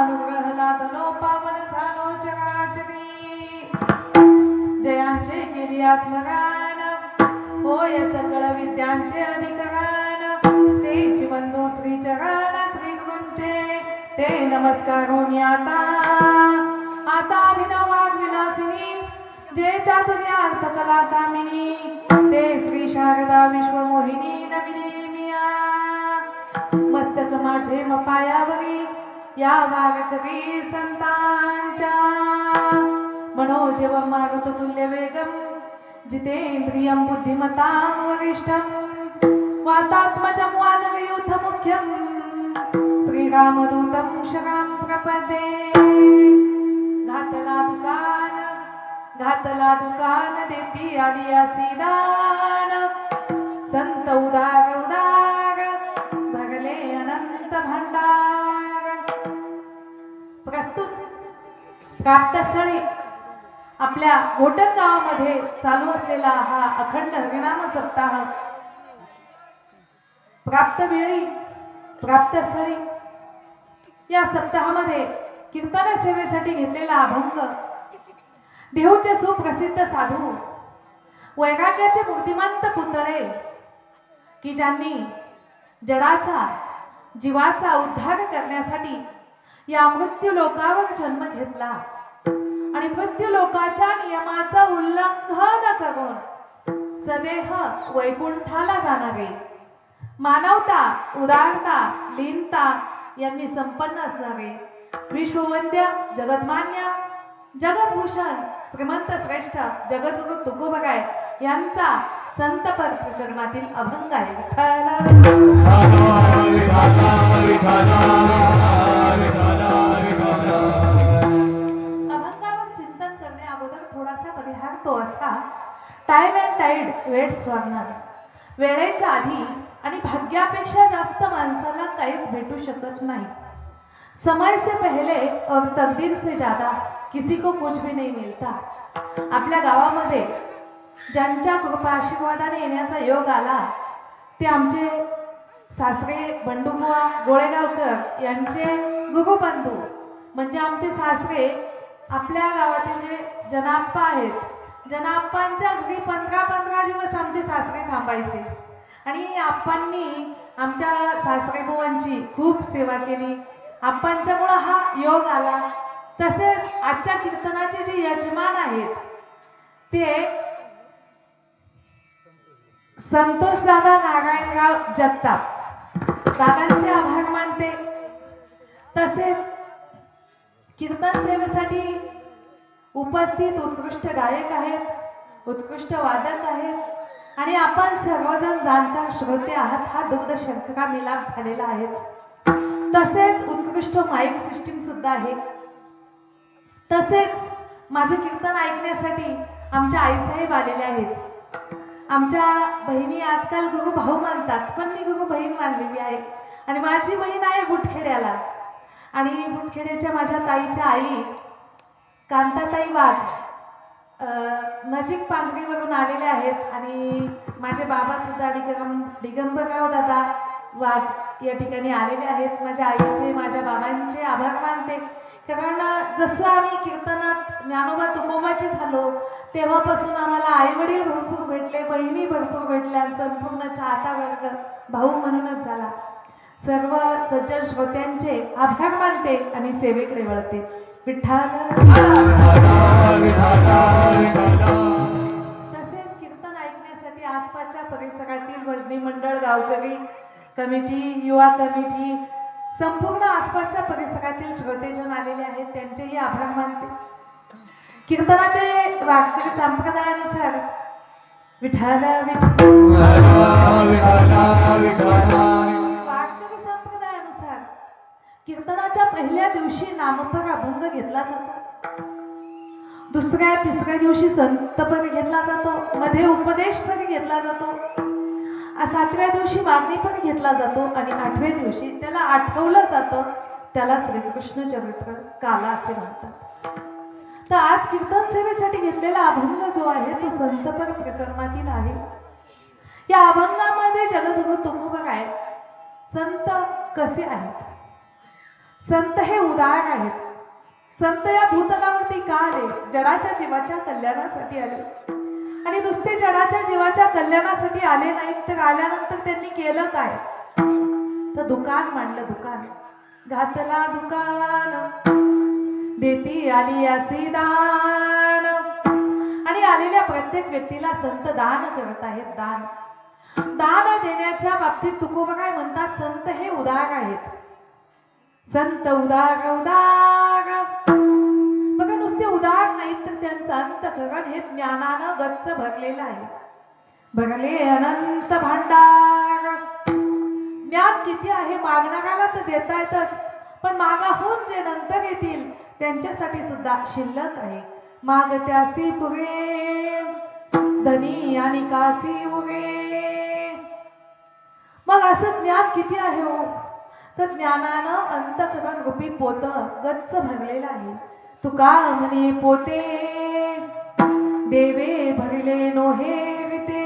अनुग्रह लादलो पावन झालो चराचरी जयांचे केली स्मरण होय सकळ विद्यांचे अधिकरण ते बंधू श्री चरण श्री गुरुंचे ते नमस्कार होनी आता आता अभिनव वाग विलासिनी जे चातुर्य अर्थ कला कामिनी ते श्री शारदा विश्वमोहिनी नमिनी मिया मस्तक माझे मपायावरी या वागकरी संतांच्या मनोजव मागत तुल्य वेगम जितेंद्रियं बुद्धिमतां वरिष्ठं वातात्मजं वानरयूथ मुख्यं श्रीरामदूतं शरां प्रपदे। घातला दुकान घातला दुकान देती आदियासी दान संत उदार उदार प्राप्तस्थळी आपल्या घोटण गावामध्ये चालू असलेला हा अखंड हरिनाम सप्ताह प्राप्त वेळी प्राप्तस्थळी या सप्ताहामध्ये कीर्तन सेवेसाठी घेतलेला अभंग देहूचे सुप्रसिद्ध साधू वैराग्याचे मूर्तिमंत पुतळे की ज्यांनी जडाचा जीवाचा उद्धार करण्यासाठी या मृत्यू लोकावर जन्म घेतला. आणि मृत्यू लोकाच्या नियमाचं उल्लंघन करून सदेह वैकुंठाला जाणारे. मानवता उदारता लीनता यांनी संपन्न असणारे. विश्ववंद्य जगतमान्य जगतभूषण श्रीमंत श्रेष्ठ जगद्गुरु तुकोबराय यांचा संत प्रकरणातील अभंग आहे. वेट्स वेळेच्या आधी आणि भाग्यापेक्षा जास्त माणसाला काहीच भेटू शकत नाही. समय से पहले और तकदीर से ज्यादा किसी को कुछ भी नहीं मिलता. आपल्या गावामध्ये ज्यांच्या कृपा आशीर्वादाने येण्याचा योग आला ते आमचे सासरे बंडुबुवा गोळेगावकर यांचे गुरुबंधू म्हणजे आमचे सासरे आपल्या गावातील जे जनाप्पा आहेत ज्यांना आप्पांच्या अगदी पंधरा पंधरा दिवस आमचे सासरे थांबायचे. आणि आप्पांनी आमच्या सासरेबुवांची खूप सेवा केली. आप्पांच्यामुळं हा योग आला. तसेच आजच्या कीर्तनाचे जे यजमान आहेत ते संतोष दादा नारायणराव जगताप. दादांचे आभार मानते. तसेच कीर्तन सेवेसाठी उपस्थित उत्कृष्ट गायक आहेत उत्कृष्ट वादक आहेत आणि आपण सर्वजण जाणकार श्रोते आहात. हा दुग्ध शर्करा मिलाप झालेला आहेच. तसेच उत्कृष्ट माईक सिस्टीम सुद्धा आहे. तसेच माझे कीर्तन ऐकण्यासाठी आमच्या आईसाहेब आलेले आहेत. आमच्या बहिणी आजकाल गुरु भाऊ मानतात पण मी गुरु बहीण मानलेली आहे. आणि माझी बहीण आहे बुटखेड्याला. आणि बुटखेड्याच्या माझ्या ताईच्या आई कांताताई वाघ नजीक पांगरीवरून आलेले आहेत आणि माझे बाबासुद्धा डिगम डिगंबरराव दिगंबरराव दादा वाघ या ठिकाणी आलेले आहेत. माझ्या आईचे माझ्या बाबांचे आभार मानते. कारण जसं आम्ही कीर्तनात ज्ञानोबा तुकोबाचे झालो तेव्हापासून आम्हाला आईवडील भरपूर भेटले बहिणी भरपूर भेटल्या संपूर्ण चाहता वर्ग भाऊ म्हणूनच झाला. सर्व सज्जन श्रोत्यांचे आभार मानते आणि सेवेकडे वळते. तसेच कीर्तन ऐकण्यासाठी आसपासच्या परिसरातील भजनी मंडळ गावकरी कमिटी युवा कमिटी संपूर्ण आसपासच्या परिसरातील श्रोतेजन आलेले आहेत. त्यांचेही आभार मानते. कीर्तनाचे वारकरी संप्रदायानुसार विठाला विठाला विठाला विठाला कीर्तनाच्या पहिल्या दिवशी नामपर अभंग घेतला जातो. दुसऱ्या तिसऱ्या दिवशी संतपद घेतला जातो. मध्ये उपदेश पण घेतला जातो. सातव्या दिवशी मागणी पण घेतला जातो आणि आठव्या दिवशी त्याला आठवलं जातं. त्याला श्रीकृष्ण चरित्र काला असे म्हणतात. तर आज कीर्तन सेवेसाठी घेतलेला अभंग जो आहे तो संतपर प्रकरणातील आहे. या अभंगामध्ये जगदगुरु तुकोबर आहे संत कसे आहेत? संत हे उदार आहेत. संत या भूतलावरती का आले? जडाच्या जीवाच्या कल्याणासाठी आले. आणि नुसते जडाच्या जीवाच्या कल्याणासाठी आले नाहीत तर आल्यानंतर त्यांनी केलं काय? तर दुकान मांडलं दुकान. घातला दुकान. देती आली असी दान. आणि आलेल्या प्रत्येक व्यक्तीला संत दान करत आहेत दान. दान देण्याच्या बाबतीत तुकोबा काय म्हणतात? संत हे उदार आहेत. संत उदार उदार. बघा नुसते उदार नाहीत तर त्यांचं अंतकरण हे ज्ञानानं गच्च भरलेलं आहे. भरले अनंत भांडार. ज्ञान किती आहे? मागणाऱ्याला तर देता येतच पण मागाहून जे नंतर येतील त्यांच्यासाठी सुद्धा शिल्लक आहे. माग त्यासी पुरे. धनी आणि कासी उगे मग असं ज्ञान किती आहे हो? तर ज्ञानानं अंतकरण रूपी पोत गच्च भरलेलं आहे. तुका म्हणे पोते देवे भरले नोहे विते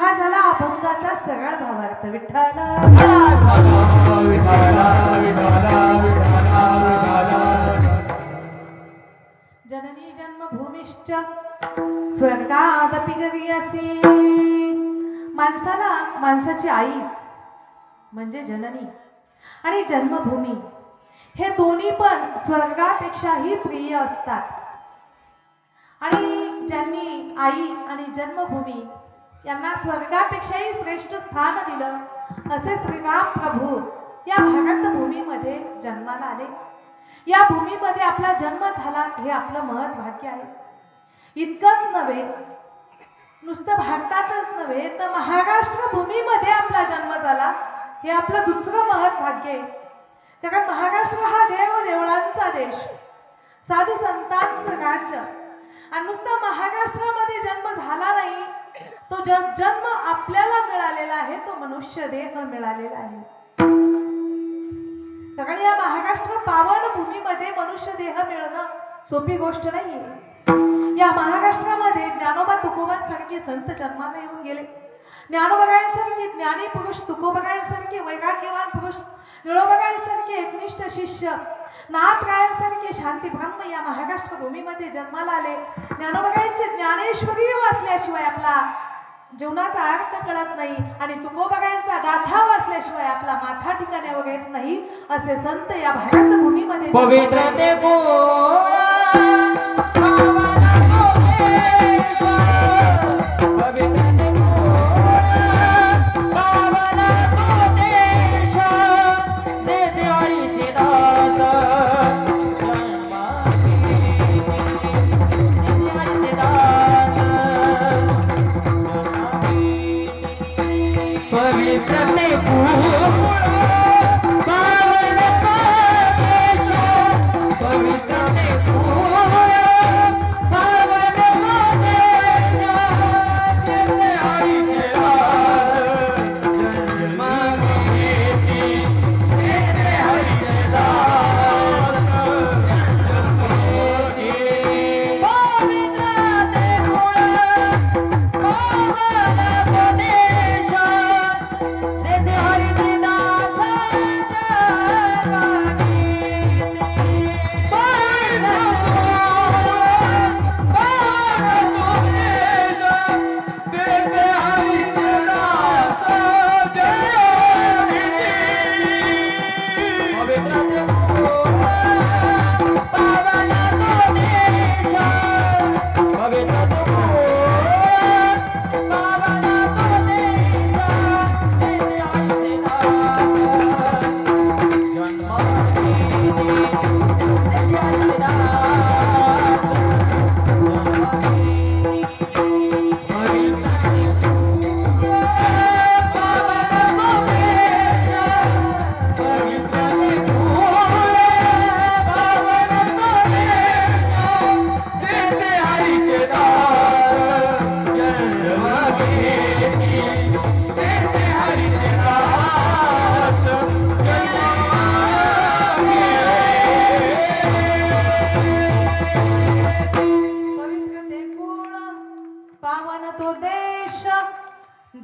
हा झाला अभंगाचा सरळ भावार्थ विठ्ठल. जननी जन्मभूमिश्च स्वर्गादपि गरीयसी माणसाला माणसाची आई म्हणजे जननी. आणि जन्मभूमी. हे दोन्ही पण स्वर्गापेक्षाही प्रिय असतात. आणि ज्यांनी आई आणि जन्मभूमी यांना स्वर्गापेक्षाही श्रेष्ठ स्थान दिलं असे श्रीराम प्रभू या भारतभूमीमध्ये जन्माला आले. या भूमीमध्ये आपला जन्म झाला हे आपलं महत् भाग्य आहे. इतकंच नव्हे नुसतं भारतातच नव्हे तर महाराष्ट्र भूमीमध्ये आपला जन्म झाला. हे आपलं दुसरं महत् भाग्य आहे. कारण महाराष्ट्र हा देव देवळांचा देश. साधू संतांचं राज्य. आणि नुसता महाराष्ट्रामध्ये जन्म झाला नाही तो जन्म आपल्याला मिळालेला आहे तो मनुष्य देह मिळालेला आहे. कारण या महाराष्ट्र पावन भूमीमध्ये मनुष्य देह मिळणं सोपी गोष्ट नाहीये. या महाराष्ट्रामध्ये ज्ञानोबा तुकोबांसारखे संत जन्माला येऊन गेले. ज्ञानोबगायांसारखे ज्ञानी पुरुष तुकोबगायांसारखे वैराग्यवान पुरुष निळोबगायांसारखे एकनिष्ठ शिष्य नाथरायांसारखे शांती ब्रह्म या महाराष्ट्र भूमीमध्ये जन्माला आले. ज्ञानोबगायांचे ज्ञानेश्वरी वाचल्याशिवाय आपला जीवनाचा अर्थ कळत नाही आणि तुकोबगायांचा गाथा वाचल्याशिवाय आपला माथा ठिकाण्यावर येत नाही असे संत या भारत भूमीमध्ये पवित्र ते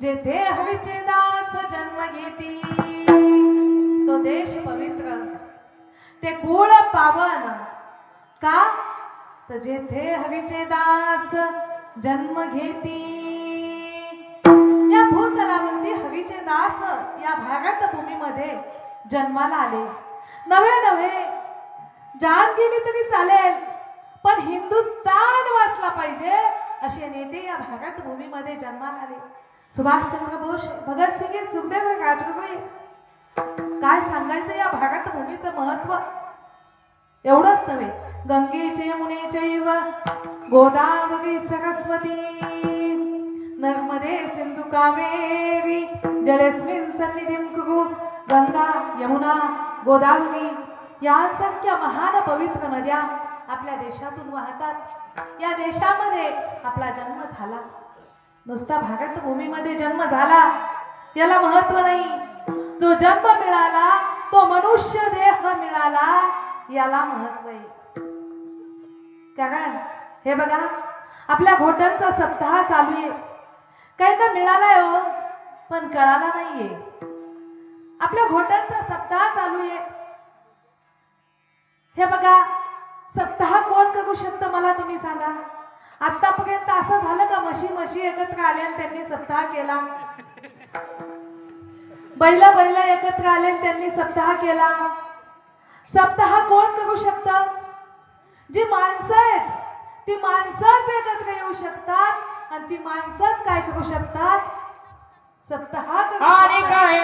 जेथे हरीचे दास जन्म घेती तो देश पवित्र. ते कुळ पावन. का? तर जेथे हरीचे दास जन्म घेती. या भूतलावरती हरीचे दास या भारत भूमीमध्ये जन्माला आले. नवे नवे जान गेली तरी चालेल पण हिंदुस्तान वाचला पाहिजे असे नेते या भारत भूमीमध्ये जन्माला आले. सुभाषचंद्र बोस भगतसिंग सुखदेव राजगुरू काय सांगायचं या भागात भूमीचं महत्त्व? एवढंच नव्हे. गंगेचे मुनेचैव गोदावरी सरस्वती. नर्मदे सिंधु कावेरी जलेस्मिन सन्निधिं कुरु गंगा यमुना गोदावरी. यांसारख्या महान पवित्र नद्या आपल्या देशातून वाहतात. या देशामध्ये आपला जन्म झाला. नुसता भागात भूमीमध्ये जन्म झाला. याला महत्त्व नाही. जो जन्म मिळाला तो मनुष्य देह मिळाला याला महत्त्व आहे. कारण हे बघा आपल्या घोटांचा सप्ताह चालू आहे. काहींना मिळालाय हो पण कळाला नाहीये. आपल्या घोटांचा सप्ताह चालू आहे. हे बघा सप्ताह कोण करू शकतं मला तुम्ही सांगा? आतापर्यंत असं झालं का? म्हशी म्हशी एकत्र आल्या आणि त्यांनी सप्ताह केला? बैल बैल एकत्र आले त्यांनी सप्ताह केला. सप्ताह कोण करू शकतं? जी माणसं आहेत ती माणसंच एकत्र येऊ शकतात आणि ती माणसंच काय करू शकतात? सप्ताह आणि. काय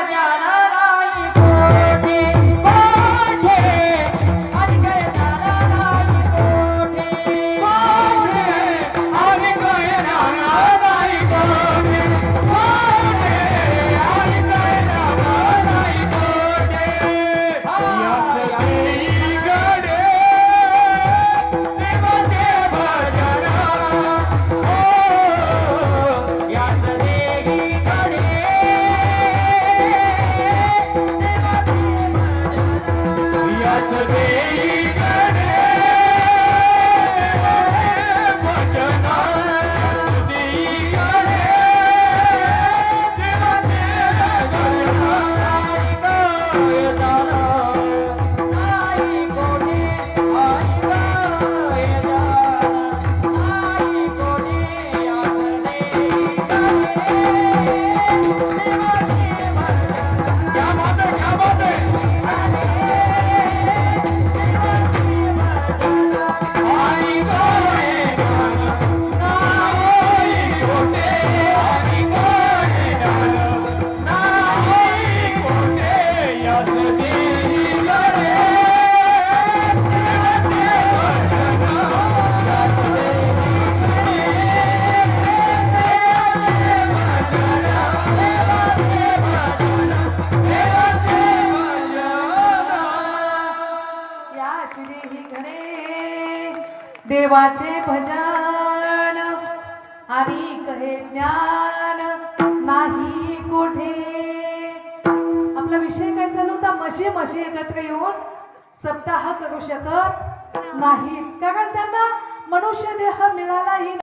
देवाचे भजन. आधी कहे ज्ञान नाही कोठे. आपला विषय काय चालू होता? म्हशी म्हशी एकत्र येऊन सप्ताह करू शकत नाहीत. कारण त्यांना मनुष्य देह मिळालाही